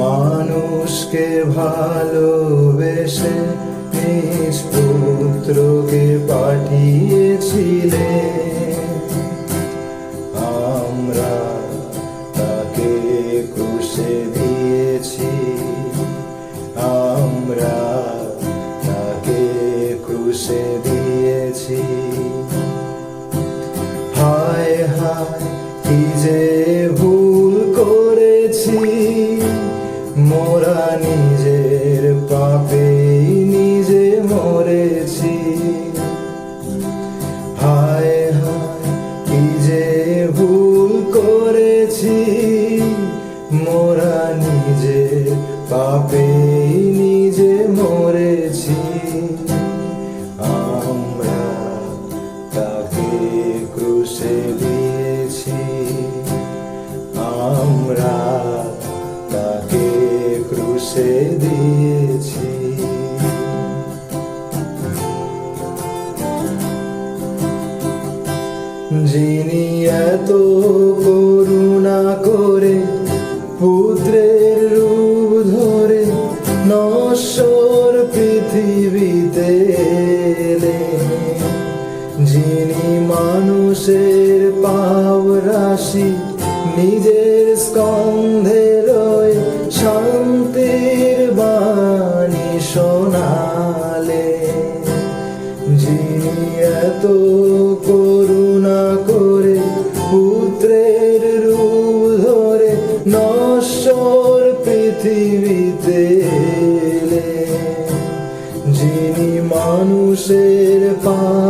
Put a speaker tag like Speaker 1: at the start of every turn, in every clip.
Speaker 1: মানুষকে ভালোবেসে পুত্রকে পাঠিয়েছিলেন নশ্বর পৃথিবীতে। যিনি মানুষের পাপ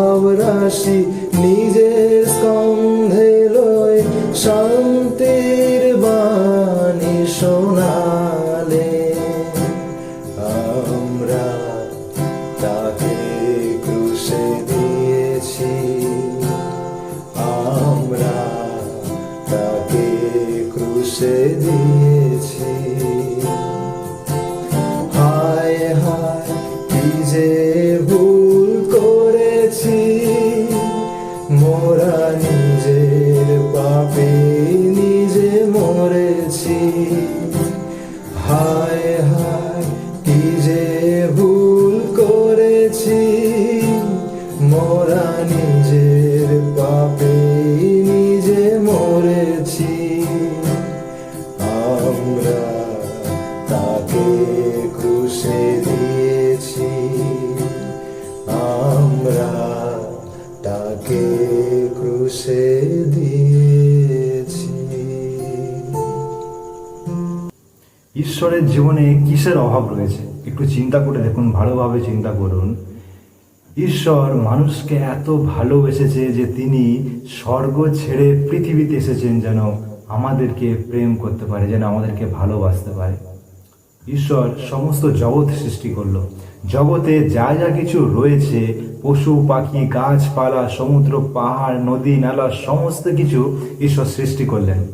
Speaker 2: ঈশ্বরের জীবনে কিসের অভাব রয়েছে? একটু চিন্তা করে দেখুন, ভালোভাবে চিন্তা করুন। ঈশ্বর মানুষকে এত ভালোবেসেছে যে তিনি স্বর্গ ছেড়ে পৃথিবীতে এসেছেন যেন আমাদেরকে প্রেম করতে পারে, যেন আমাদেরকে ভালোবাসতে পারে। ঈশ্বর সমস্ত জগৎ সৃষ্টি করল। জগতে যা যা কিছু রয়েছে, পশু, পাখি, গাছপালা, সমুদ্র, পাহাড়, নদী, নালা, সমস্ত কিছু ঈশ্বর সৃষ্টি করলেন।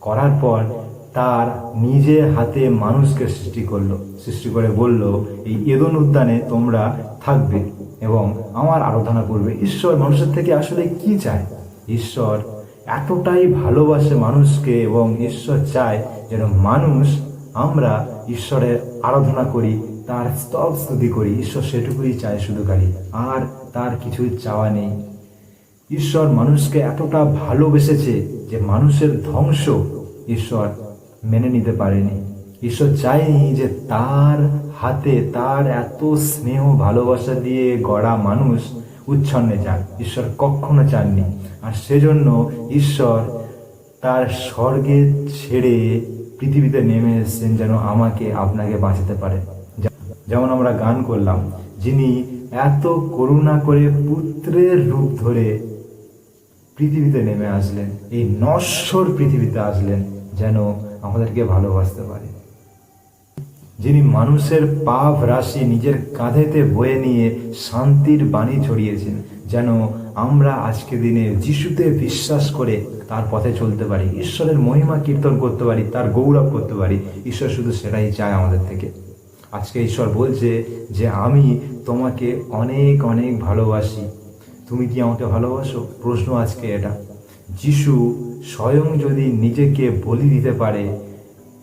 Speaker 2: করার পর তার নিজে হাতে মানুষকে সৃষ্টি করল, সৃষ্টি করে বলল, এই এদন উদ্যানে তোমরা থাকবে এবং আমার আরাধনা করবে। ঈশ্বর মানুষের থেকে আসলে কি চায়? ঈশ্বর এতটাই ভালোবাসে মানুষকে এবং ঈশ্বর চায় যেন মানুষ, আমরা ঈশ্বরের আরাধনা করি, তার স্তব স্তুতি করি। ঈশ্বর সেটুকুই চায় শুধু খালি, আর তার কিছু চাওয়া নেই। ঈশ্বর মানুষকে এতটা ভালোবেসেছে যে মানুষের ধ্বংস ঈশ্বর মেনে নিতে পারেনি। ঈশ্বর চায়নি যে তার হাতে তার এত স্নেহ ভালোবাসা দিয়ে গড়া মানুষ উচ্ছন্নে যান ঈশ্বর কখনো চাননি। আর সেজন্য ঈশ্বর তার স্বর্গে ছেড়ে পৃথিবীতে নেমে এসেছেন যেন আমাকে, আপনাকে বাঁচাতে পারে। যেমন আমরা গান করলাম, যিনি এত করুণা করে পুত্রের রূপ ধরে পৃথিবীতে নেমে আসলেন, এই নশ্বর পৃথিবীতে আসলেন যেন আমাদেরকে ভালোবাসতে পারে। যিনি মানুষের পাপ রাশি নিজের কাঁধেতে বয়ে নিয়ে শান্তির বাণী ছড়িয়েছেন, যেন আমরা আজকে দিনে যিশুতে বিশ্বাস করে তার পথে চলতে পারি, ঈশ্বরের মহিমা কীর্তন করতে পারি, তার গৌরব করতে পারি, ঈশ্বর শুধু সেটাই চায় আমাদের থেকে। আজকে ঈশ্বর বলছে যে, আমি তোমাকে অনেক অনেক ভালোবাসি। তুমি কি আমাকে ভালোবাসো? প্রশ্ন আজকে এটা। যিশু স্বয়ং যদি নিজেকে বলি দিতে পারে,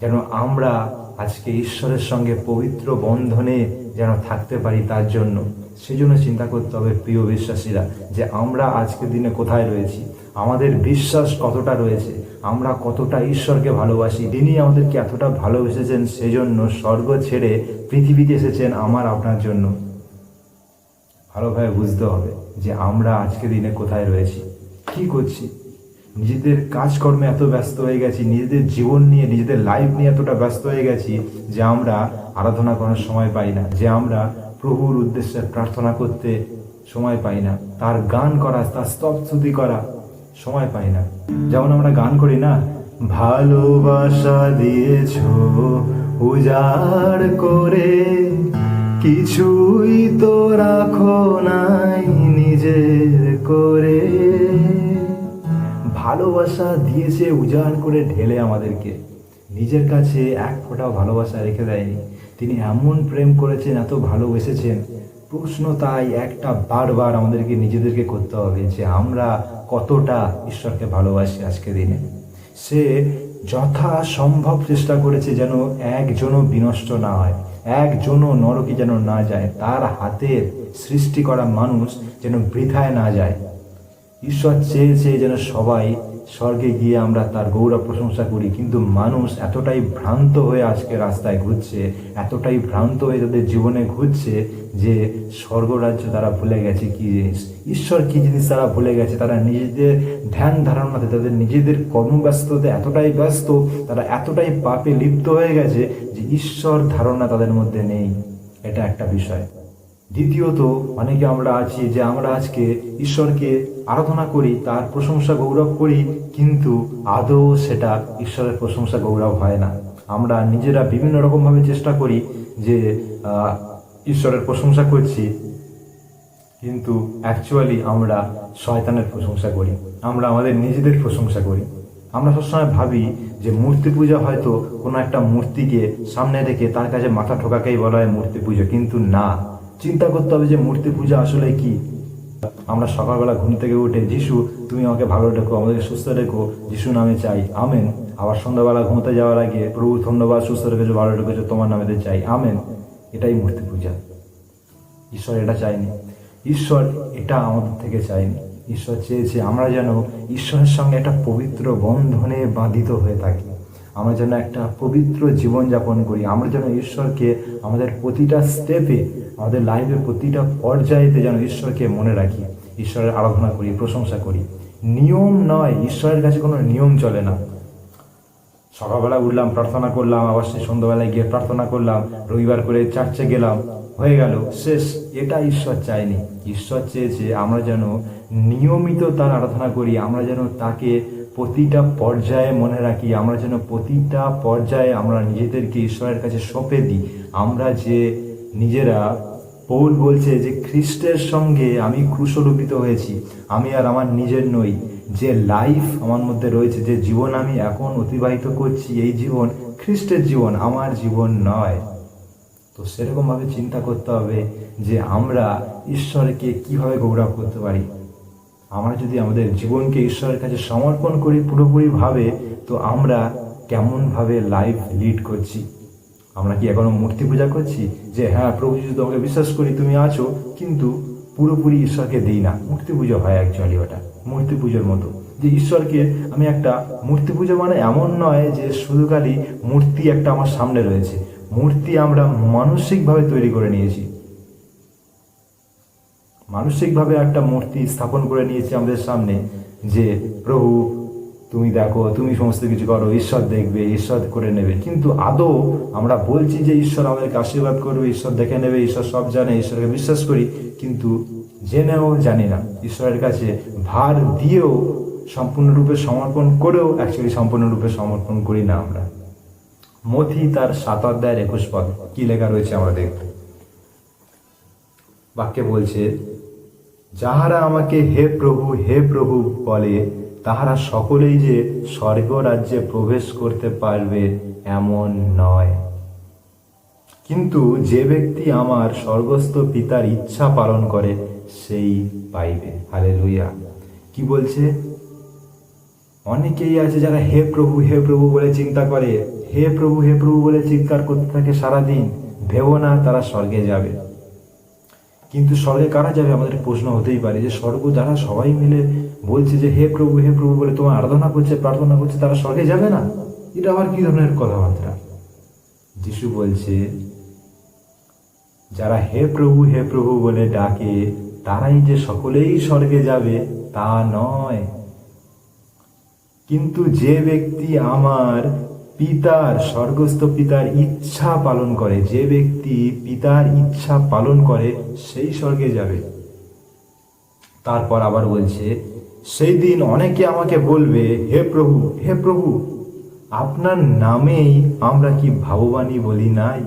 Speaker 2: যেন আমরা আজকে ঈশ্বরের সঙ্গে পবিত্র বন্ধনে যেন থাকতে পারি তার জন্য। সেজন্য চিন্তা করতে হবে প্রিয় বিশ্বাসীরা, যে আমরা আজকের দিনে কোথায় রয়েছি? আমাদের বিশ্বাস কতটা রয়েছে? আমরা কতটা ঈশ্বরকে ভালোবাসি? তিনি আমাদেরকে এতটা ভালোবেসেছেন, সেজন্য স্বর্গ ছেড়ে পৃথিবীতে এসেছেন আমার, আপনার জন্য। ভালোভাবে বুঝতে হবে যে আমরা আজকে দিনে কোথায় রয়েছি, কি করছি। নিজেদের কাজকর্মে এত ব্যস্ত হয়ে গেছি, নিজেদের জীবন নিয়ে, নিজেদের লাইফ নিয়ে এতটা ব্যস্ত হয়ে গেছি যে আমরা আরাধনা করার সময় পাই না, যে আমরা প্রভুর উদ্দেশ্যে প্রার্থনা করতে সময় পাই না, তার গান করা, তার স্তবস্তুতি করা সময় পাই না। যেমন আমরা গান করি না, ভালোবাসা দিয়েছ, উজাড় করে কিছুই তো রাখো নাই নিজের করে। ভালোবাসা দিয়েছে উজাড় করে ঢেলে আমাদেরকে। নিজের কাছে এক ফোঁটাও ভালোবাসা রেখে দেয়নি। তিনি এমন প্রেম করেছেন, এত ভালোবেসেছেন। প্রশ্ন তাই একটা বারবার আমাদেরকে, নিজেদেরকে করতে হবে যে আমরা কতটা ঈশ্বরকে ভালোবাসি আজকে দিনে। সে যথা সম্ভব চেষ্টা করেছে যেন একজনও বিনষ্ট না হয়, একজনও নরকে যেন না যায়, তার হাতের সৃষ্টি করা মানুষ যেন বৃথায় না যায়। ঈশ্বর চেয়েছে যেন সবাই স্বর্গে গিয়ে আমরা তার গৌরব প্রশংসা করি, কিন্তু মানুষ এতটাই ভ্রান্ত হয়ে আজকে রাস্তায় ঘুরছে, এতটাই ভ্রান্ত হয়ে তাদের জীবনে ঘুরছে যে স্বর্গরাজ্য তারা ভুলে গেছে কি জিনিস ঈশ্বর কি জিনিস তারা ভুলে গেছে, তারা নিজেদের ধ্যান ধারণাতে, তাদের নিজেদের কর্মব্যস্ততে এতটাই ব্যস্ত, তারা এতটাই পাপে লিপ্ত হয়ে গেছে যে ঈশ্বর ধারণা তাদের মধ্যে নেই। এটা একটা বিষয়। দ্বিতীয়ত, অনেকে আমরা আছি যে আমরা আজকে ঈশ্বরকে আরাধনা করি, তার প্রশংসা গৌরব করি, কিন্তু আদৌ সেটা ঈশ্বরের প্রশংসা গৌরব হয় না। আমরা নিজেরা বিভিন্ন রকমভাবে চেষ্টা করি যে ঈশ্বরের প্রশংসা করছি, কিন্তু অ্যাকচুয়ালি আমরা শয়তানের প্রশংসা করি। আমরা আমাদের নিজেদের প্রশংসা করি। আমরা সবসময় ভাবি যে মূর্তি পূজা হয়তো কোনো একটা মূর্তিকে সামনে রেখে তার কাছে মাথা ঠোকাকেই বলা হয় মূর্তি পুজো, কিন্তু না। চিন্তা করতে হবে যে মূর্তি পূজা আসলে কি? আমরা সকালবেলা ঘুম থেকে উঠে, যিশু, তুমি আমাকে ভালো রেখো, আমাদেরকে সুস্থ রেখো, যিশু নামে চাই, আমেন। আবার সন্ধ্যাবেলা ঘুমোতে যাওয়ার আগে, প্রভু, ধন্যবাদ, সুস্থ রেখেছো, ভালো রেখেছো, তোমার নামেতে চাই, আমেন। এটাই মূর্তি পূজা। ঈশ্বর এটা চায়নি। ঈশ্বর এটা আমাদের থেকে চায়নি। ঈশ্বর চেয়েছে আমরা যেন ঈশ্বরের সঙ্গে একটা পবিত্র বন্ধনে বাঁধিত হয়ে থাকি। আমরা যেন একটা পবিত্র জীবন যাপন করি। আমরা যেন ঈশ্বরকে আমাদের প্রতিটা স্টেপে আমাদের লাইফের প্রতিটা পর্যায়েতে যেন ঈশ্বরকে মনে রাখি, ঈশ্বরের আরাধনা করি, প্রশংসা করি। নিয়ম নয়, ঈশ্বরের কাছে কোনো নিয়ম চলে না। সকালবেলা উঠলাম, প্রার্থনা করলাম, আবার সেই সন্ধ্যাবেলায় গিয়ে প্রার্থনা করলাম, রবিবার করে চার্চে গেলাম, হয়ে গেল, শেষ। এটা ঈশ্বর চায়নি। ঈশ্বর চেয়েছে আমরা যেন নিয়মিত তার আরাধনা করি, আমরা যেন তাকে প্রতিটা পর্যায়ে মনে রাখি, আমরা যেন প্রতিটা পর্যায়ে আমরা নিজেদেরকে ঈশ্বরের কাছে সঁপে দিই। আমরা যে নিজেরা পৌল বলছে যে খ্রিস্টের সঙ্গে আমি ক্রুশরূপিত হয়েছি, আমি আর আমার নিজের নই। যে লাইফ আমার মধ্যে রয়েছে, যে জীবন আমি এখন অতিবাহিত করছি, এই জীবন খ্রিস্টের জীবন, আমার জীবন নয়। তো সেরকমভাবে চিন্তা করতে হবে যে আমরা ঈশ্বরকে কীভাবে গৌরব করতে পারি। আমরা যদি আমাদের জীবনকে ঈশ্বরের কাছে সমর্পণ করি পুরোপুরিভাবে, তো আমরা কেমনভাবে লাইফ লিড করছি। আমরা কি এখনও মূর্তি পূজা করছি? যে হ্যাঁ প্রভু যিশু তোমাকে বিশ্বাস করি, তুমি আছো, কিন্তু পুরোপুরি ঈশ্বরকে দিই না। মূর্তি পুজো হয় অ্যাকচুয়ালি ওটা মূর্তি পুজোর মতো। যে ঈশ্বরকে আমি একটা মূর্তি পুজো মানে এমন নয় যে শুধু খালি মূর্তি একটা আমার সামনে রয়েছে। মূর্তি আমরা মানসিকভাবে তৈরি করে নিয়েছি। মানসিকভাবে একটা মূর্তি স্থাপন করে নিয়েছি আমাদের সামনে যে প্রভু তুমি দেখো, তুমি সমস্ত কিছু করো, ঈশ্বর দেখবে, ঈশ্বর করে নেবে। কিন্তু আদৌ আমরা বলছি যে ঈশ্বর আমাদেরকে আশীর্বাদ করবে, ঈশ্বর দেখে নেবে, ঈশ্বর সব জানে, ঈশ্বরকে বিশ্বাস করি, কিন্তু জেনেও জানি না। ঈশ্বরের কাছে ভার দিয়েও, সম্পূর্ণরূপে সমর্পণ করেও অ্যাকচুয়ালি সম্পূর্ণরূপে সমর্পণ করি না আমরা। মথি তার সাত অধ্যায়ের একুশ পদ। কি লেখা রয়েছে আমরা দেখব। বাক্যে বলছে, যাহারা আমাকে হে প্রভু হে প্রভু বলে তাহারা সকলেই যে স্বর্গ রাজ্যে প্রবেশ করতে পারবে এমন নয়। কিন্তু যে ব্যক্তি আমার স্বর্গস্থ পিতার ইচ্ছা পালন করে, সেই পাইবে। হালে লুইয়া কি বলছে? অনেকেই আছে যারা হে প্রভু হে প্রভু বলে চিন্তা করে। হে প্রভু হে প্রভু বলে চিৎকার করতে থাকে সারাদিন। ভেবো না তারা স্বর্গে যাবে। কিন্তু স্বর্গে কারা যাবে আমাদের প্রশ্ন হতেই পারে। যে স্বর্গ যারা সবাই মিলে বলছে যে, হে প্রভু হে প্রভু বলে তোমার আরাধনা করছে, প্রার্থনা করছে, তারা স্বর্গে যাবে না? এটা আবার কি ধরনের কথাবার্তা? যিশু বলছে, যারা হে প্রভু হে প্রভু বলে ডাকে, তারাই যে সকলেই স্বর্গে যাবে, তা নয়। কিন্তু যে ব্যক্তি আমার পিতার, স্বর্গস্থ পিতার ইচ্ছা পালন করে। যে ব্যক্তি পিতার ইচ্ছা পালন করে, সেই স্বর্গে যাবে। তারপর আবার বলছে, সেই দিন অনেকে আমাকে বলবে, হে প্রভু হে প্রভু, আপনার নামেই আমরা কি ভাববানী বলি নাই?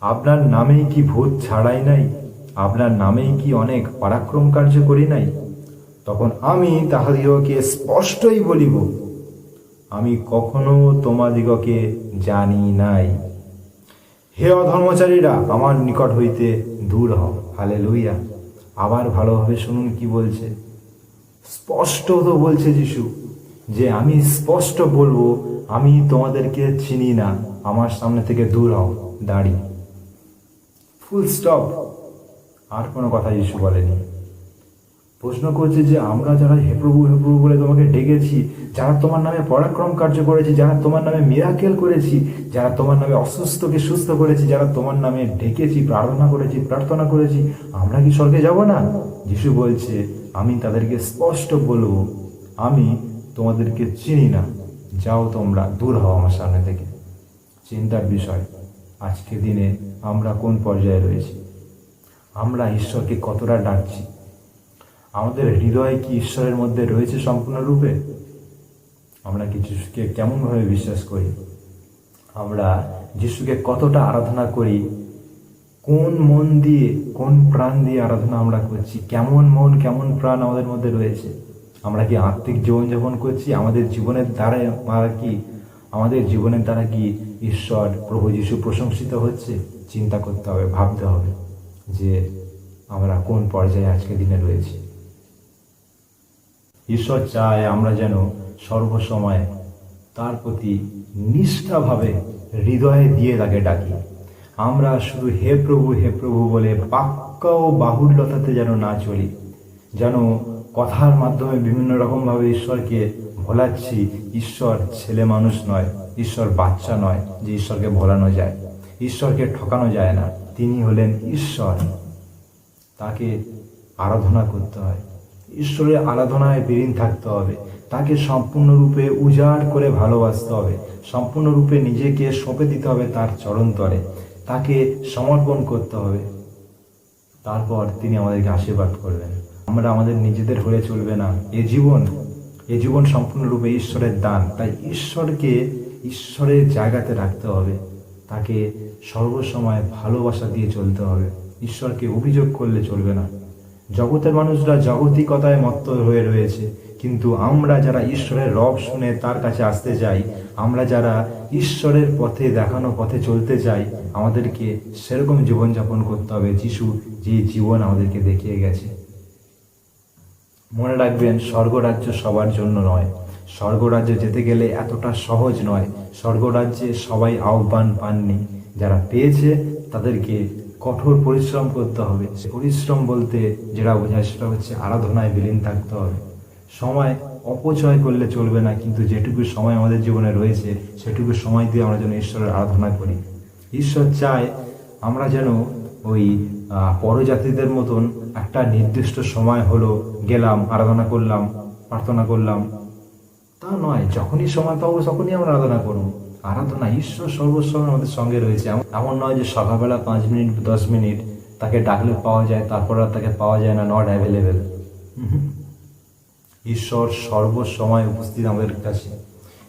Speaker 2: আপনার নামেই কি ভূত ছাড়াই নাই? আপনার নামেই কি অনেক পরাক্রম কার্য করি নাই? তখন আমি তাহাদিগকে স্পষ্টই বলিব আমি কখনো তোমাদিগকে জানি নাই। হে অধর্মচারীরা, আমার নিকট হইতে দূর হও। হালে লইয়া আবার ভালোভাবে শুনুন কি বলছে। স্পষ্ট তো বলছে যিশু, যে আমি স্পষ্ট বলব, আমি তোমাদেরকে চিনি না। আমার সামনে থেকে দূর হও, দাঁড়ি। Full stop. আর কোনো কথা যিশু বলেনি। প্রশ্ন করছে যে আমরা যারা হে প্রভু হে প্রভু বলে তোমাকে ডেকেছি যারা তোমার নামে পরাক্রম কার্য করেছি, যারা তোমার নামে মিরাকেল করেছি, যারা তোমার নামে অসুস্থকে সুস্থ করেছি, যারা তোমার নামে ডেকেছি, প্রার্থনা করেছি প্রার্থনা করেছি, আমরা কি স্বর্গে যাব না? যিশু বলছে, আমি তাদেরকে স্পষ্ট বলব, আমি তোমাদেরকে চিনি না। যাও তোমরা, দূর হও আমার সামনে থেকে। চিন্তার বিষয়, আজকে দিনে আমরা কোন পর্যায়ে রয়েছি? আমরা ঈশ্বরকে কতটা ডাকছি? আমাদের হৃদয় কি ঈশ্বরের মধ্যে রয়েছে সম্পূর্ণরূপে? আমরা কি যিশুকে কেমনভাবে বিশ্বাস করি? আমরা যিশুকে কতটা আরাধনা করি? কোন মন দিয়ে, কোন প্রাণ দিয়ে আরাধনা আমরা করছি? কেমন মন, কেমন প্রাণ আমাদের মধ্যে রয়েছে? আমরা কি আত্মিক জীবনযাপন করছি? আমাদের জীবনের দ্বারা আমরা কি, আমাদের জীবনের দ্বারা কি ঈশ্বর প্রভু যিশু প্রশংসিত হচ্ছে? চিন্তা করতে হবে, ভাবতে হবে যে আমরা কোন পর্যায়ে আজকে দিনে রয়েছি। ঈশ্বর চায় আমরা যেন সর্বসময় তার প্রতি নিষ্ঠাভাবে হৃদয়ে দিয়ে তাকে ডাকি। আমরা শুধু হে প্রভু হে প্রভু বলে বাক্য ও বাহুল্যতাতে যেন না চলি, যেন কথার মাধ্যমে বিভিন্ন রকমভাবে ঈশ্বরকে ভোলাচ্ছি। ঈশ্বর ছেলে মানুষ নয়, ঈশ্বর বাচ্চা নয় যে ঈশ্বরকে ভোলানো যায়, ঈশ্বরকে ঠকানো যায় না। তিনি হলেন ঈশ্বর। তাকে আরাধনা করতে হয়। ঈশ্বরের আরাধনায় বিলীন থাকতে হবে। তাকে সম্পূর্ণরূপে উজাড় করে ভালোবাসতে হবে। সম্পূর্ণরূপে নিজেকে সঁপে দিতে হবে তার চরণতরে। তাকে সমর্পণ করতে হবে। তারপর তিনি আমাদেরকে আশীর্বাদ করবেন। আমরা আমাদের নিজেদের হয়ে চলবে না। এ জীবন এ জীবন সম্পূর্ণরূপে ঈশ্বরের দান। তাই ঈশ্বরকে ঈশ্বরের জায়গাতে রাখতে হবে। তাকে সর্বসময় ভালোবাসা দিয়ে চলতে হবে। ঈশ্বরকে অভিযোগ করলে চলবে না। জগতের মানুষরা জগতিকতায় মত্ত হয়ে রয়েছে, কিন্তু আমরা যারা ঈশ্বরের রব শুনে তার কাছে আসতে যাই আমরা যারা ঈশ্বরের পথে দেখানো পথে চলতে চাই, আমাদেরকে সেরকম জীবনযাপন করতে হবে যিশু যে জীবন আমাদেরকে দেখিয়ে গেছে। মনে রাখবেন, স্বর্গরাজ্য সবার জন্য নয়। স্বর্গরাজ্যে যেতে গেলে এতটা সহজ নয়। স্বর্গরাজ্যে সবাই আহ্বান পাননি। যারা পেয়েছে তাদেরকে কঠোর পরিশ্রম করতে হবে। পরিশ্রম বলতে যেটা বোঝায় সেটা হচ্ছে আরাধনায় বিলীন থাকতে হবে। সময় অপচয় করলে চলবে না, কিন্তু যেটুকু সময় আমাদের জীবনে রয়েছে, সেটুকু সময় দিয়ে আমরা যেন ঈশ্বরের আরাধনা করি। ঈশ্বর চায় আমরা যেন ওই পরজাতিদের মতন একটা নির্দিষ্ট সময় হলো গেলাম, আরাধনা করলাম, প্রার্থনা করলাম। তা নয়, যখনই সময় পাবো তখনই আমরা আরাধনা করব। আরাধনা ঈশ্বর সর্বসময় আমাদের সঙ্গে রয়েছে। এমন- নয় যে সকালবেলা পাঁচ মিনিট, দশ মিনিট তাকে ডাকলে পাওয়া যায়, তারপর আর তাকে পাওয়া যায় না নট অ্যাভেলেবেল ঈশ্বর সর্বসময় উপস্থিত আমাদের কাছে।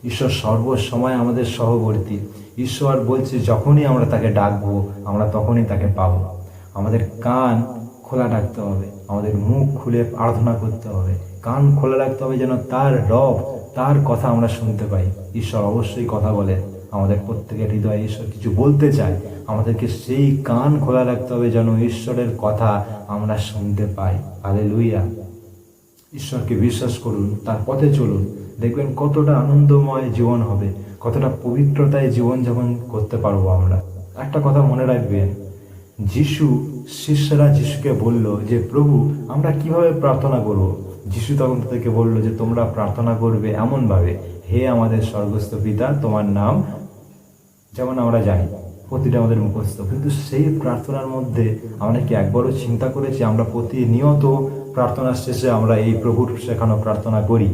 Speaker 2: ঈশ্বর সর্বসময় আমাদের সহবর্তী। ঈশ্বর বলছে, যখনই আমরা তাকে ডাকবো, আমরা তখনই তাকে পাবো। আমাদের কান খোলা রাখতে হবে। আমাদের মুখ খুলে আরাধনা করতে হবে। কান খোলা রাখতে হবে যেন তার রব তার কথা আমরা শুনতে পাই। ঈশ্বর অবশ্যই কথা বলে আমাদের প্রত্যেকের হৃদয়ে ঈশ্বর কিছু বলতে চায়। আমাদেরকে সেই কান খোলা রাখতে হবে যেন ঈশ্বরের কথা আমরা শুনতে পাই। আলে লুইয়া ঈশ্বরকে বিশ্বাস করুন, তার পথে চলুন। দেখবেন কতটা আনন্দময় জীবন হবে, কতটা পবিত্রতায় জীবনযাপন করতে পারব আমরা। একটা কথা মনে রাখবেন, যিশু, শিষ্যরা যিশুকে বলল যে, প্রভু, আমরা কীভাবে প্রার্থনা করব? যিশু তখন তাদেরকে বলল যে, তোমরা প্রার্থনা করবে এমনভাবে, হে আমাদের স্বর্গস্থ পিতা, তোমার নাম যেমন আমরা জানি, প্রতিটা আমাদের মুখস্থ। কিন্তু সেই প্রার্থনার মধ্যে আমরা কি একবারও চিন্তা করেছি, আমরা প্রতিনিয়ত প্রার্থনার শেষে আমরা এই প্রভুর শেখানো প্রার্থনা করি?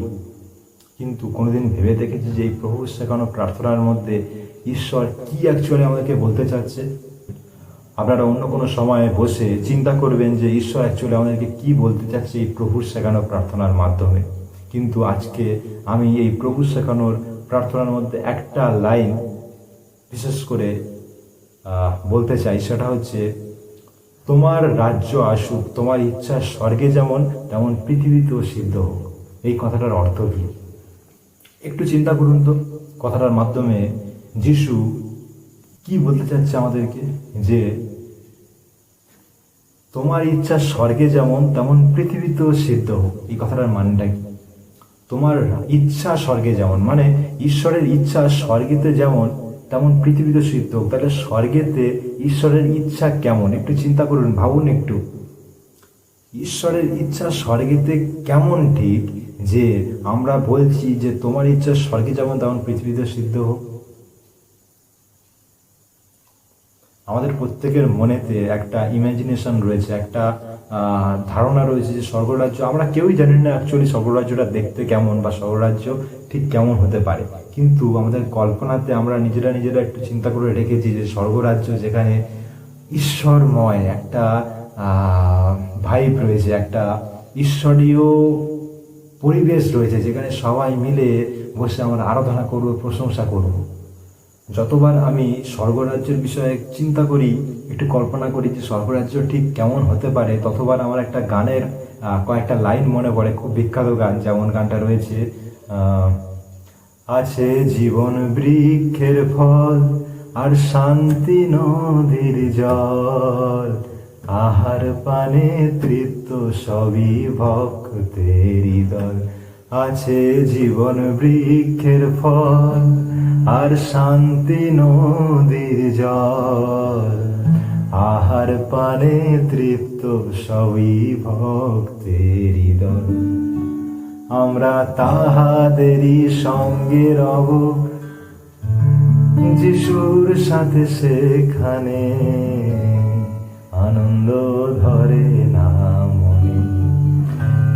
Speaker 2: কিন্তু কোনোদিন ভেবে দেখেছি যে, এই প্রভুর শেখানো প্রার্থনার মধ্যে ঈশ্বর কি অ্যাকচুয়ালি আমাদেরকে বলতে চাচ্ছে? আপনারা অন্য কোনো সময়ে বসে চিন্তা করবেন যে, ঈশ্বর অ্যাকচুয়ালি আমাদেরকে কি বলতে চাচ্ছে এই প্রভুর শেখানো প্রার্থনার মাধ্যমে। কিন্তু আজকে আমি এই প্রভু শেখানোর প্রার্থনার মধ্যে একটা লাইন বিশেষ করে বলতে চাই। সেটা হচ্ছে, তোমার রাজ্য আসুক, তোমার ইচ্ছা স্বর্গে যেমন, তেমন পৃথিবীতেও সিদ্ধ হোক। এই কথাটার অর্থ কি? একটু চিন্তা করুন তো। কথাটার মাধ্যমে, যিশু কি বলতে চাচ্ছে আমাদেরকে? যে তোমার ইচ্ছা স্বর্গে যেমন, তেমন পৃথিবীতেও সিদ্ধ হোক। এই কথাটার মানেটা কি? তোমার ইচ্ছা স্বর্গে যেমন মানে ঈশ্বরের ইচ্ছা স্বর্গেতে যেমন, তেমন পৃথিবীতে সিদ্ধ হোক। তাহলে স্বর্গেতে ঈশ্বরের ইচ্ছা কেমন? একটু চিন্তা করুন, ভাবুন একটু। ঈশ্বরের ইচ্ছা স্বর্গেতে কেমন ঠিক? যে আমরা বলছি যে তোমার ইচ্ছা স্বর্গে যেমন, তেমন পৃথিবীতে সিদ্ধ হোক। আমাদের প্রত্যেকের মনেতে একটা ইমাজিনেশন রয়েছে, একটা ধারণা রয়েছে যে স্বর্গরাজ্য, আমরা কেউই জানি না অ্যাকচুয়ালি স্বর্গরাজ্যটা দেখতে কেমন বা স্বর্গরাজ্য ঠিক কেমন হতে পারে। কিন্তু আমাদের কল্পনাতে আমরা নিজেরা নিজেরা একটু চিন্তা করে রেখেছি যে স্বর্গরাজ্য যেখানে ঈশ্বরময় একটা ভাইব রয়েছে, একটা ঈশ্বরীয় পরিবেশ রয়েছে, যেখানে সবাই মিলে বসে আমরা আরাধনা করব, প্রশংসা করব। যতবার আমি স্বর্গরাজ্যের বিষয়ে চিন্তা করি, একটু কল্পনা করি যে স্বর্গরাজ্য ঠিক কেমন হতে পারে, ততবার আমার একটা গানের কয়েকটা লাইন মনে পড়ে, খুব বিখ্যাত গান। যেমন গানটা রয়েছে আছে জীবন বৃক্ষের ফল আর শান্তি নদীর জল। আহার পানে তৃপ্ত সবই ভক্তেরই দল। আছে জীবন বৃক্ষের ফল আর শান্তি নদীর জল। আহার পানে তৃপ্ত সবই ভক্তেরই দল। আমরা তাহাদেরই সঙ্গে রব। যিশুর সাথে সেখানে আনন্দ ধরে না।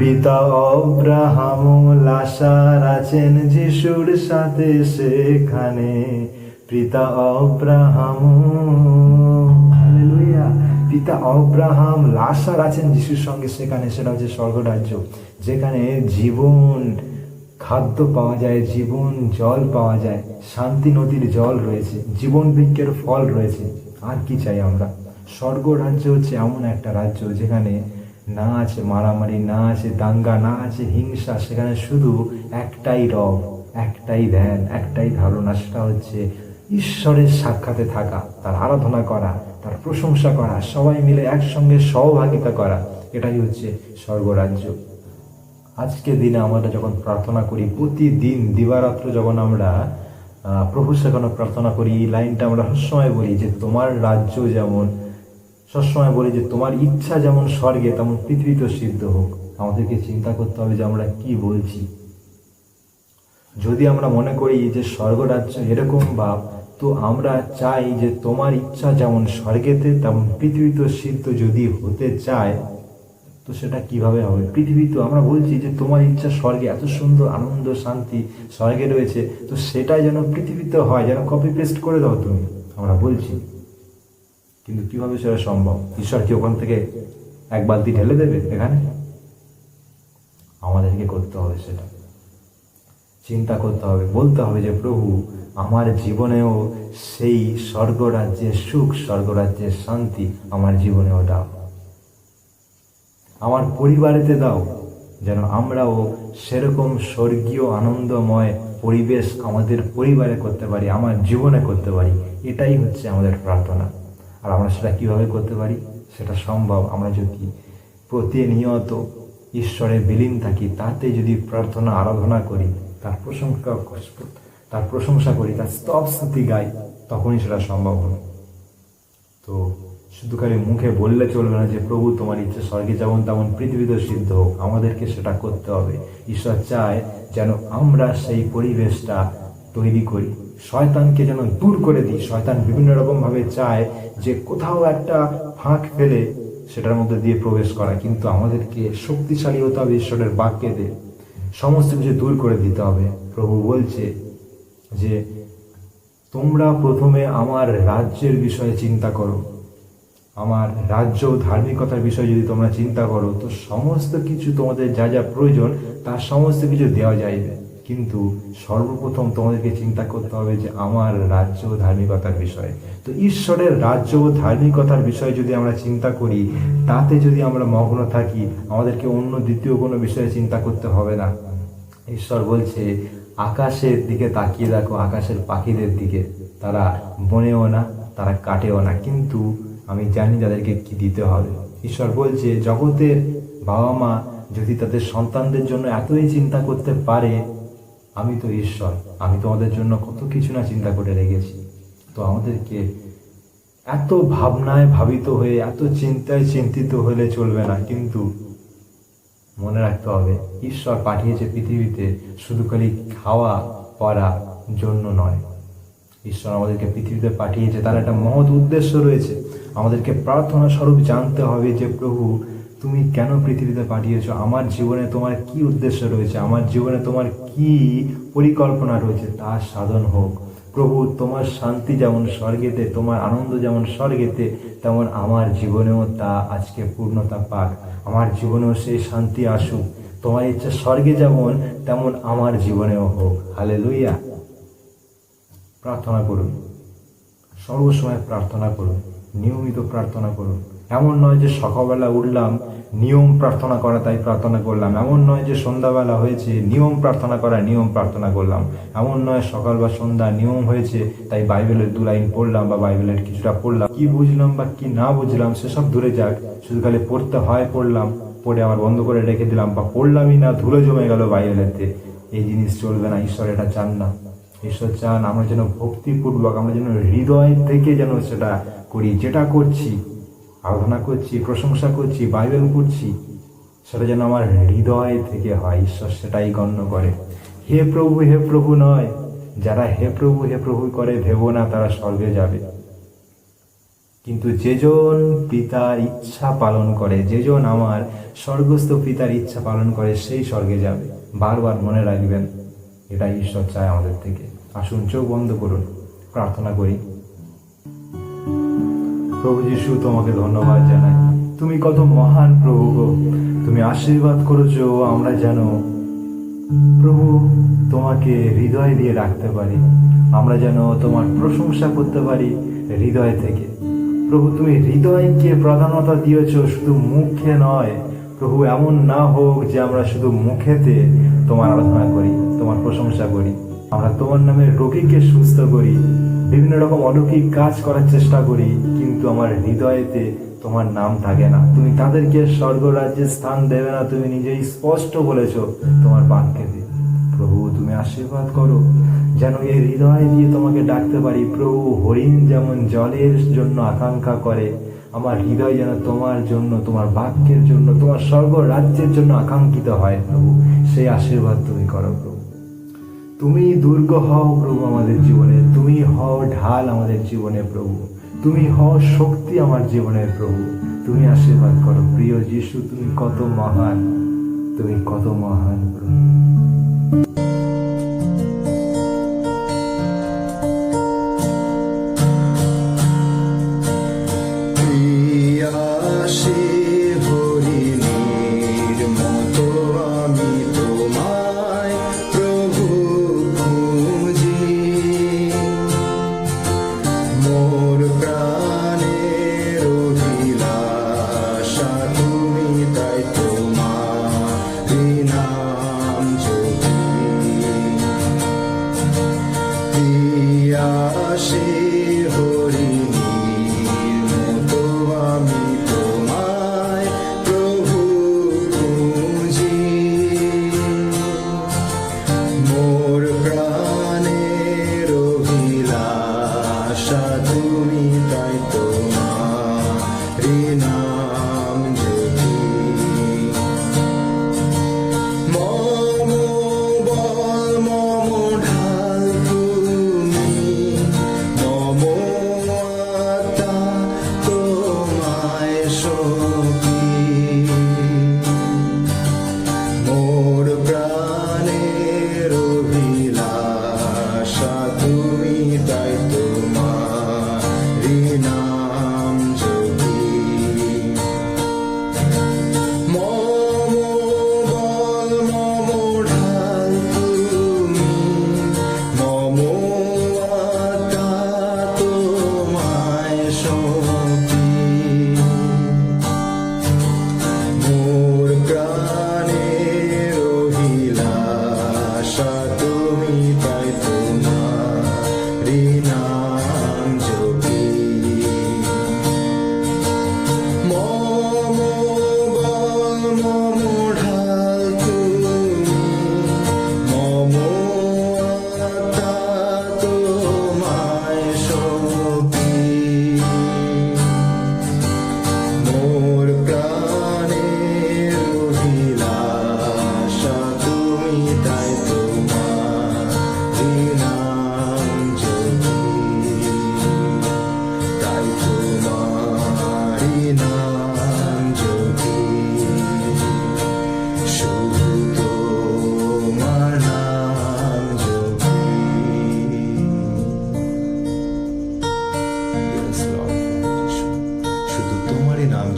Speaker 2: পিতা অব্রাহাম লাসার আছেন যিশুর সাথে সেখানে। পিতা অব্রাহাম পিতা অব্রাহাম লাসার আছেন যিশুর সঙ্গে সেখানে, সেটা হচ্ছে স্বর্গরাজ্য, যেখানে জীবন খাদ্য পাওয়া যায়, জীবন জল পাওয়া যায়, শান্তি নদীর জল রয়েছে, জীবন বৃক্ষের ফল রয়েছে। আর কি চাই আমরা? স্বর্গ রাজ্য হচ্ছে এমন একটা রাজ্য যেখানে না আছে মারামারি, না আছে দাঙ্গা, না আছে হিংসা, সেখানে শুধু একটাই রব, একটাই ধ্যান, একটাই ধারণা, সেটা হচ্ছে ঈশ্বরের সাক্ষাতে থাকা, তার আরাধনা করা, তার প্রশংসা করা, সবাই মিলে একসঙ্গে সহভাগিতা করা, এটাই হচ্ছে স্বর্গরাজ্য। আজকে দিনে আমরা যখন প্রার্থনা করি, প্রতিদিন দিবারাত্র যখন আমরা প্রভু সেখানে প্রার্থনা করি, এই লাইনটা আমরা সবসময় বলি যে, তোমার রাজ্য যেমন সবসময় বলি যে, তোমার ইচ্ছা যেমন স্বর্গে, তেমন পৃথিবীতে সিদ্ধ হোক। আমাদেরকে চিন্তা করতে হবে যে, আমরা কি বলছি। যদি আমরা মনে করি যে স্বর্গরাজ্য এরকম ভাব, তো আমরা চাই যে, তোমার ইচ্ছা যেমন স্বর্গেতে, তেমন পৃথিবীতে সিদ্ধ যদি হতে চায়, তো সেটা কীভাবে হবে? পৃথিবী তো আমরা বলছি যে, তোমার ইচ্ছা স্বর্গে, এত সুন্দর আনন্দ, শান্তি স্বর্গে রয়েছে, তো সেটাই যেন পৃথিবীতে হয়, যেন কপি পেস্ট করে দাও তুমি। আমরা বলছি। কিন্তু কীভাবে সেটা সম্ভব? ঈশ্বর কি ওখান থেকে এক বালতি ঢেলে দেবে এখানে? আমাদেরকে করতে হবে সেটা। চিন্তা করতে হবে, বলতে হবে যে, প্রভু, আমার জীবনেও সেই স্বর্গরাজ্যের সুখ, স্বর্গরাজ্যের শান্তি আমার জীবনেও দাও। আমার পরিবারেতে দাও, যেন আমরাও সেরকম স্বর্গীয়, আনন্দময় পরিবেশ আমাদের পরিবারে করতে পারি, আমার জীবনে করতে পারি। এটাই হচ্ছে আমাদের প্রার্থনা। আর আমরা সেটা কীভাবে করতে পারি? সেটা সম্ভব। আমরা যদি প্রতিনিয়ত ঈশ্বরে বিলীন থাকি, তাতে যদি প্রার্থনা, আরাধনা করি, তার প্রশংসা তার প্রশংসা করি, তার স্তব স্তুতি গাই, তখনই সেটা সম্ভব হবে। তো শুধু খালি মুখে বললে চলবে না যে, প্রভু, তোমার ইচ্ছে স্বর্গে যেমন তেমন পৃথিবীতে সিদ্ধ হোক, আমাদেরকে সেটা করতে হবে। ঈশ্বর চায় যেন আমরা সেই পরিবেশটা তৈরি করি। শয়তানকে যেন দূর করে দিই। শয়তান বিভিন্ন রকম ভাবে চায় যে কোথাও একটা ফাঁক ফেলে সেটার মধ্যে দিয়ে প্রবেশ করা, কিন্তু আমাদেরকে শক্তিশালী হতে হবে ঈশ্বরের বাক্যেতে সমস্ত কিছু দূর করে দিতে হবে। প্রভু বলছে যে, তোমরা প্রথমে আমার রাজ্যের বিষয়ে চিন্তা করো। আমার রাজ্য ধার্মিকতার বিষয়ে যদি তোমরা চিন্তা করো, তো সমস্ত কিছু তোমাদের যা যা প্রয়োজন, তার সমস্ত কিছু দেওয়া যাইবে। কিন্তু সর্বপ্রথম তোমাদেরকে চিন্তা করতে হবে যে আমার রাজ্য ও ধার্মিকতার বিষয়ে। তো ঈশ্বরের রাজ্য ও ধার্মিকতার বিষয়ে যদি আমরা চিন্তা করি, তাতে যদি আমরা মগ্ন থাকি, আমাদেরকে অন্য দ্বিতীয় কোনো বিষয়ে চিন্তা করতে হবে না। ঈশ্বর বলছে, আকাশের দিকে তাকিয়ে দেখো, আকাশের পাখিদের দিকে। তারা বনেও না, তারা কাটেও না। কিন্তু আমি জানি তাদেরকে কি দিতে হবে। ঈশ্বর বলছে, জগতের বাবা মা যদি তাদের সন্তানদের জন্য এতই চিন্তা করতে পারে আমি তো ঈশ্বর, আমি তোমাদের জন্য কত কিছু না চিন্তা করে রেখেছি। তো আমাদেরকে এত ভাবনায় ভাবিত হয়ে, এত চিন্তায় চিন্তিত হলে চলবে না, কিন্তু মনে রাখতে হবে, ঈশ্বর পাঠিয়েছে পৃথিবীতে শুধু খালি খাওয়া পড়া জন্য নয়। ঈশ্বর আমাদেরকে পৃথিবীতে পাঠিয়েছে, তার একটা মহৎ উদ্দেশ্য রয়েছে। আমাদেরকে প্রার্থনা স্বরূপ জানতে হবে যে প্রভু তুমি কেন পৃথিবীতে পাঠিয়েছো? আমার জীবনে তোমার কি উদ্দেশ্য রয়েছে? আমার জীবনে তোমার কি পরিকল্পনা রয়েছে? তা সাধন হোক। প্রভু, তোমার শান্তি যেমন স্বর্গেতে, তোমার আনন্দ যেমন স্বর্গেতে, তেমন আমার জীবনেও তা আজকে পূর্ণতা পাক। আমার জীবনেও সেই শান্তি আসুক। তোমার ইচ্ছা স্বর্গে যেমন, তেমন আমার জীবনেও হোক। হালে লইয়া প্রার্থনা করুন। সর্বসময় প্রার্থনা করুন। নিয়মিত প্রার্থনা করুন। এমন নয় যে সকালবেলা উঠলাম নিয়ম প্রার্থনা করা, তাই প্রার্থনা করলাম। এমন নয় যে সন্ধ্যাবেলা হয়েছে, নিয়ম প্রার্থনা করা, নিয়ম প্রার্থনা করলাম। এমন নয় সকাল বা সন্ধ্যা নিয়ম হয়েছে, তাই বাইবেলের দু লাইন পড়লাম বা বাইবেলের কিছুটা পড়লাম। কি বুঝলাম বা কি না বুঝলাম, সেসব দূরে যাক। শুধু খালি পড়তে হয় পড়লাম, পড়ে আবার বন্ধ করে রেখে দিলাম বা পড়লামই না, ধুলো জমে গেল বাইবেলেতে। এই জিনিস চলবে না, ঈশ্বর এটা চান না। ঈশ্বর চান আমরা যেন ভক্তিপূর্বক, আমরা যেন হৃদয় থেকে যেন সেটা করি। যেটা করছি আরাধনা করছি, প্রশংসা করছি, বাইবেল পড়ছি, সেটা যেন আমার হৃদয় থেকে হয়, ঈশ্বর সেটাই গণ্য করে। হে প্রভু হে প্রভু নয়, যারা হে প্রভু হে প্রভু করে, ভেবো না তারা স্বর্গে যাবে। কিন্তু যেজন পিতার ইচ্ছা পালন করে, যেজন আমার স্বর্গস্থ পিতার ইচ্ছা পালন করে, সেই স্বর্গে যাবে। বারবার মনে রাখবেন এটা ঈশ্বর চায় আমাদের থেকে। আসুন, চোখ বন্ধ করুন, প্রার্থনা করি। প্রভু যিশু, তোমাকে ধন্যবাদ জানাই। তুমি কত মহান প্রভু গো। তুমি আশীর্বাদ করেছ, আমরা যেন প্রভু তোমাকে হৃদয় দিয়ে রাখতে পারি। আমরা যেন তোমার প্রশংসা করতে পারি হৃদয় থেকে। প্রভু, তুমি হৃদয়কে প্রাধান্যতা দিয়েছ, শুধু মুখে নয়। প্রভু, এমন না হোক যে আমরা শুধু মুখেতে তোমার আরাধনা করি, তোমার প্রশংসা করি। আমরা তোমার নামে রোগীকে সুস্থ করি। বিভিন্ন রকম অলৌকিক কাজ করার চেষ্টা করি, কিন্তু আমার হৃদয়েতে তোমার নাম থাকে না। তুমি তাদেরকে স্বর্গ রাজ্যে স্থান দেবে না, তুমি নিজেই স্পষ্ট বলেছ তোমার বাক্যেতে প্রভু, তুমি আশীর্বাদ করো। যেন এই হৃদয় দিয়ে তোমাকে ডাকতে পারি, প্রভু, হরিণ যেমন জলের জন্য আকাঙ্ক্ষা করে, আমার হৃদয় যেন তোমার জন্য, তোমার বাক্যের জন্য, তোমার স্বর্গ রাজ্যের জন্য আকাঙ্ক্ষিত হয়, প্রভু। সেই আশীর্বাদ তুমি করো, প্রভু। তুমি দুর্গ হও প্রভু আমাদের জীবনে, তুমি হও ঢাল আমাদের জীবনে প্রভু, তুমি হও শক্তি আমার জীবনের প্রভু, তুমি আশীর্বাদ করো। প্রিয় যিশু, তুমি কত মহান, তুমি কত মহান প্রভু।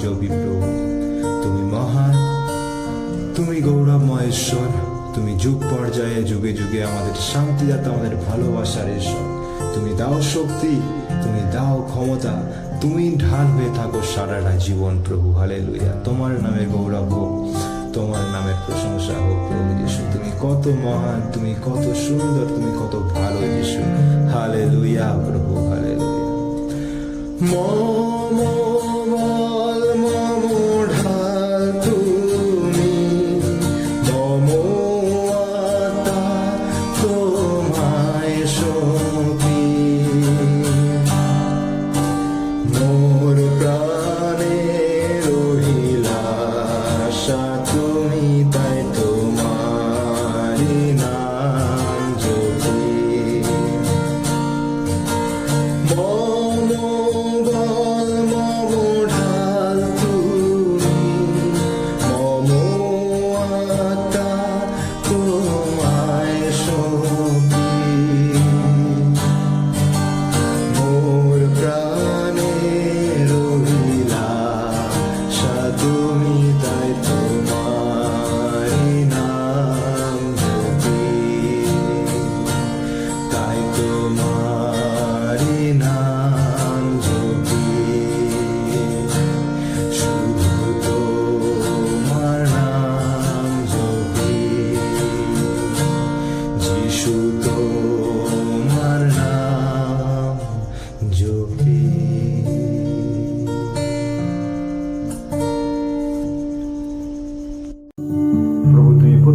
Speaker 1: নিরঞ্জবী প্রভু তুমি মহান, তুমি গৌরবময় ঈশ্বর তুমি যুগ পর্যায়ে, যুগে যুগে আমাদের শান্তিদাতা আমাদের ভালোবাসার ঈশ্বর। তুমি দাও শক্তি, তুমি দাও ক্ষমতা, তুমি ঢাল হয়ে থাকো সারাটা জীবন প্রভু হালে লুইয়া তোমার নামে গৌরব হোক, তোমার নামের প্রশংসা হোক, প্রভু যিশু। তুমি কত মহান, তুমি কত সুন্দর, তুমি কত ভালো যিশু। হালে লুইয়া প্রভু হালে
Speaker 2: লুইয়া মো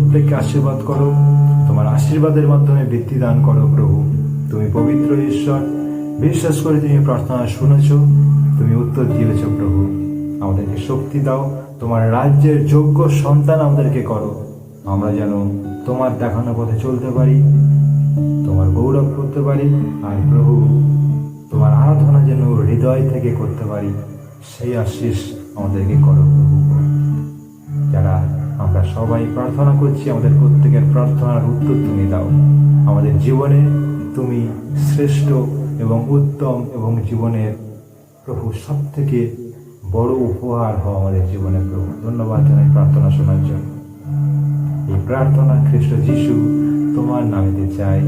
Speaker 2: প্রত্যেককে আশীর্বাদ করো। তোমার আশীর্বাদের মাধ্যমে বৃত্তি দান করো প্রভু। তুমি পবিত্র ঈশ্বর। বিশ্বাস করে তুমি প্রার্থনা শুনেছ। তুমি উত্তর দিয়েছ প্রভু। আমাদেরকে শক্তি দাও। তোমার রাজ্যের যোগ্য সন্তান আমাদেরকে করো। আমরা যেন তোমার দেখানো পথে চলতে পারি, তোমার গৌরব করতে পারি, আর প্রভু, তোমার আরাধনা যেন হৃদয় থেকে করতে পারি। সেই আশিস আমাদেরকে করো প্রভু। আমরা সবাই প্রার্থনা করছি, আমাদের প্রত্যেকের প্রার্থনার উত্তর তুমি দাও। আমাদের জীবনে তুমি শ্রেষ্ঠ এবং উত্তম এবং জীবনের প্রভু সব থেকে বড় উপহার হও আমাদের জীবনে প্রভু। ধন্যবাদ জানাই প্রার্থনা শোনার জন্য। এই প্রার্থনা খ্রিস্ট যিশু তোমার নামেতে চাই।